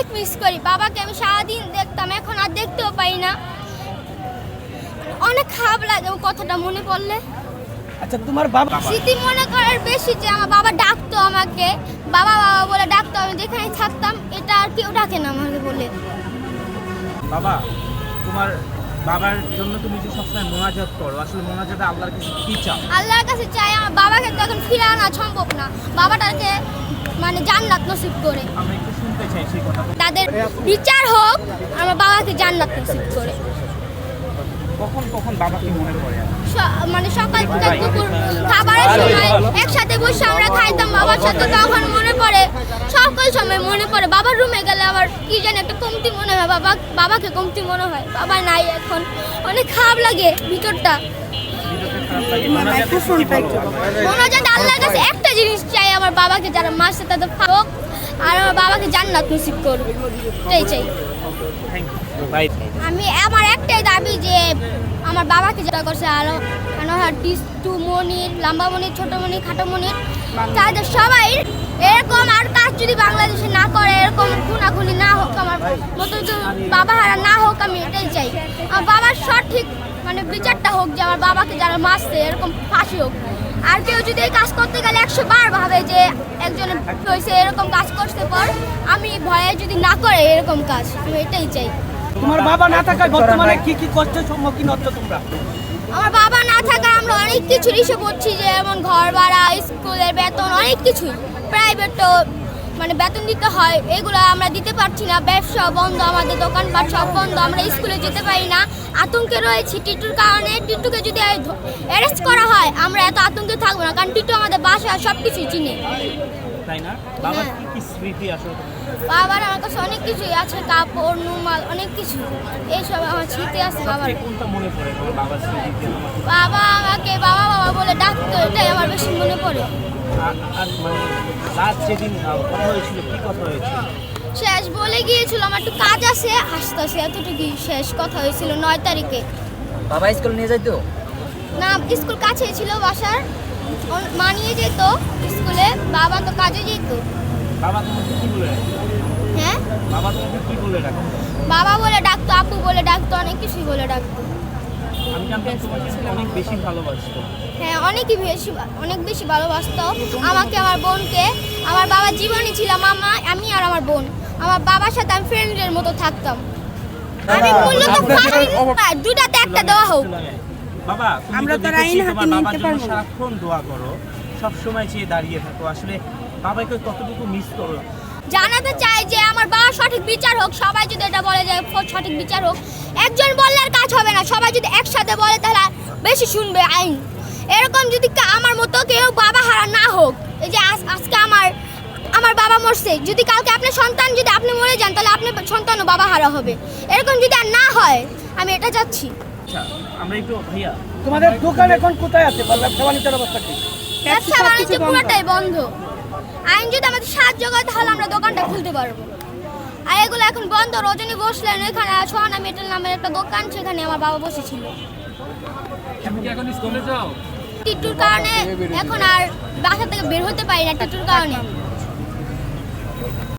অনেক মিস করি। বাবাকে আমি সারাদিন দেখতাম এখন আর দেখতেও পাই না। অনেক খারাপ লাগে ও কথাটা মনে পড়লে। আচ্ছা তোমার বাবা স্মৃতি মনে করার বেশি যে আমার বাবা ডাকতো আমাকে। বাবা বাবা বলে ডাকতো আমি যেখানে থাকতাম এটা আর কেউ ডাকে না আমাকে বলে। বাবা তোমার বাবার জন্য তুমি যে সবসময় মোনাজাত করো আসলে মোনাজাতে আল্লাহর কাছে কি চাও? আল্লাহর কাছে চাই আমার বাবাকে তো এখন ফিরে আনা সম্ভব না। বাবাটাকে মানে জান্নাত নসিব করে। আমরা একটু শুনতে চাই সেই কথা। তাদের বিচার হোক আমার বাবাকে জান্নাত নসিব করে। কখন কখন বাবাকে মনে পড়ে মানে সকাল থেকে দুপুর খাবারের সময় একসাথে বসে আমরা খাইতাম বাবার সাথে তখন সময় মনে পড়ে। বাবার রুমে গেলে আবার কি জানি একটা কমতি মনে হয়। বাবা, বাবাকে কমতি মনে হয়। বাবা নাই এখন। অনেক খারাপ লাগে ভিতরটা। মোনাজাতে আল্লাহর কাছে একটা জিনিস চাই আমার বাবাকে, যারা মাসে তাদের হোক আর আমার বাবাকে জান্নাত নসিব করবে এটাই চাই। আমি আমার একটাই দাবি যে আমার বাবাকে যেটা করছে আরও আনোহার টিস্টু মনির লম্বা মনির ছোট মনির খাটো মনির। তাদের সবাই এরকম আর কাজ যদি বাংলাদেশে না করে এরকম খুনাখুনি না হোক আমার মতো বাবা হারা না হোক আমি এটাই চাই। আমার বাবার সঠিক মানে বিচারটা হোক যে আমার বাবাকে যারা মারছে এরকম ফাঁসি হোক। আর কেউ যদি এই কাজ করতে গেলে একশো বার ভাবে যে একজনের হয়েছে এরকম কাজ করতে পর আমি ভয়ে যদি না করে এরকম কাজ আমি এটাই চাই। তোমার বাবা না থাকায় বর্তমানে কি কি কষ্টের সম্মুখীন হচ্ছ তোমরা? আমার বাবা না থাকায় আমরা অনেক কিছু ইসে পড়ছি যেমন ঘর ভাড়া, স্কুলের বেতন, অনেক কিছুই। প্রাইভেটও মানে বেতন দিতে হয়, এগুলো আমরা দিতে পারছি না। ব্যবসা বন্ধ, আমাদের দোকানপাট সব বন্ধ, আমরা স্কুলে যেতে পারি না। আতঙ্কে রয়েছি টিটুর কারণে। টিটুকে যদি অ্যারেস্ট করা হয়, আমরা এত আতঙ্কে থাকব না, কারণ টিটু আমাদের বাসা সব কিছুই চিনে। তাই না? বাবার হ্যাঁ। কি কি স্মৃতি আসলে বাবার আমার কাছে অনেক কিছুই আছে কাপড় নুমাল অনেক কিছু। এইসব আমার স্মৃতি আছে বাবার। কোনটা মনে পড়ে বাবার স্মৃতি? বাবা আমাকে বাবা বাবা বলে ডাকতো এটাই আমার বেশি মনে পড়ে। আর মানে রাত যেদিন কথা হয়েছিল কি কথা হয়েছিল? শেষ বলে গিয়েছিল আমার একটু কাজ আছে আসতেছে এতটুকুই শেষ কথা হয়েছিল নয় তারিখে। বাবা স্কুল নিয়ে যাইতো? না স্কুল কাছে ছিল বাসার। ও- মা নিয়ে যেত স্কুলে বাবা তো কাজে যেত। বাবা তোমাকে কি বলে হ্যাঁ? বাবা তোমাকে কি বলে বাবা ডাকতো আপু বলে ডাকতো অনেক কিছুই বলে ডাকতো। আমি জানতাম তোমাকে অনেক বেশি ভালোবাসতো। হ্যাঁ অনেকই বেশি অনেক বেশি ভালোবাসতো। আমাকে আমার বোনকে। আমার বাবার জীবনই ছিল মামা আমি আর আমার বোন। আমার বাবার সাথে আমি ফ্রেন্ডের মতো থাকতাম। আমি মূলত দুটাতে একটা দেওয়া হোক। বাবা আমরা তো আইন হাতে নিতে পারব সারাক্ষণ দোয়া করো সব সময় চেয়ে দাঁড়িয়ে থাকো। আসলে বাবাকে কতটুকু মিস করো? জানাতে চাই যে আমার বাবা সঠিক বিচার হোক সবাই যদি এটা বলে যে সঠিক বিচার হোক একজন বললে আর কাজ হবে না। সবাই যদি একসাথে বলে তাহলে আর বেশি শুনবে আইন। এরকম যদি আমার মতো কেউ বাবা হারা না হোক এই যে আজ- আজকে আমার আমার বাবা মরছে যদি কালকে আপনার সন্তান যদি আপনি মরে যান তাহলে আপনার সন্তানও বাবা হারা হবে। এরকম যদি আর না হয় আমি এটা চাচ্ছি। আচ্ছা আমরা একটু ভাইয়া তোমাদের দোকান এখন কোথায় আছে? বা ব্যবসা বাণিজ্যের অবস্থা কি? ব্যবসা বাণিজ্য পুরোটাই বন্ধ। আইন যদি আমাদের সাহায্য করে তাহলে আমরা দোকানটা খুলতে পারব। আর এগুলো এখন বন্ধ রজনী বসলেন এখানে সোহানা মেটেল নামের একটা দোকান সেখানে আমার বাবা বসেছিল। টিটুর কারণে এখন আর বাসা থেকে বের হতে পারি না টিটুর কারণে।